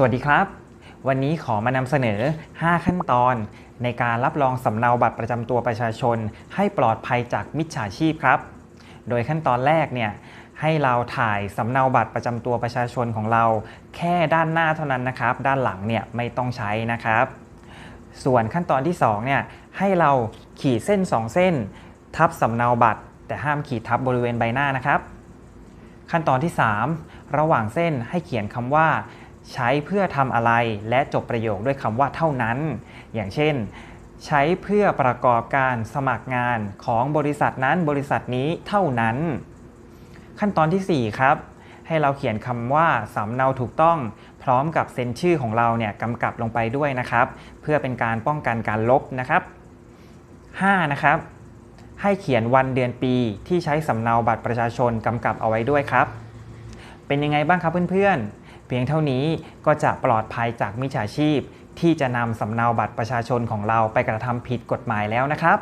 สวัสดีครับ วันนี้ขอมานำเสนอ 5 ขั้นตอน ในการรับรองสำเนาบัตรประจำตัวประชาชน ให้ปลอดภัยจากมิจฉาชีพครับ โดยขั้นตอนแรกเนี่ยให้เราถ่ายสำเนาบัตรประจำตัวประชาชนของเรา แค่ด้านหน้าเท่านั้นนะครับ ด้านหลังเนี่ยไม่ต้องใช้นะครับ ส่วนขั้นตอนที่2เนี่ยให้เราขีดเส้น 2 เส้น ทับสำเนาบัตร แต่ห้ามขีดทับบริเวณใบหน้านะครับ ขั้นตอนที่ 3 ระหว่างเส้นให้เขียนคำว่า ใช้เพื่อทำอะไรและจบประโยคด้วยคำว่าเท่านั้น อย่างเช่น ใช้เพื่อประกอบการสมัครงานของบริษัทนั้นบริษัทนี้เท่านั้น ขั้นตอนทีสี่ 4 ครับ ให้เราเขียนคำว่าสำเนาถูกต้องพร้อมกับเซ็นชื่อของเราเนี่ยกำกับลงไปด้วยนะครับ เพื่อเป็นการป้องกันการลบนะครับ 5. นะครับให้เขียนวันเดือนปีที่ใช้สำเนาบัตรประชาชนกำกับเอาไว้ด้วยครับ เป็นยังไงบ้างครับเพื่อนๆ เพียงเท่านี้ก็จะปลอดภัยจากมิจฉาชีพ ที่จะนำสำเนาบัตรประชาชนของเราไปกระทำผิดกฎหมายแล้วนะครับ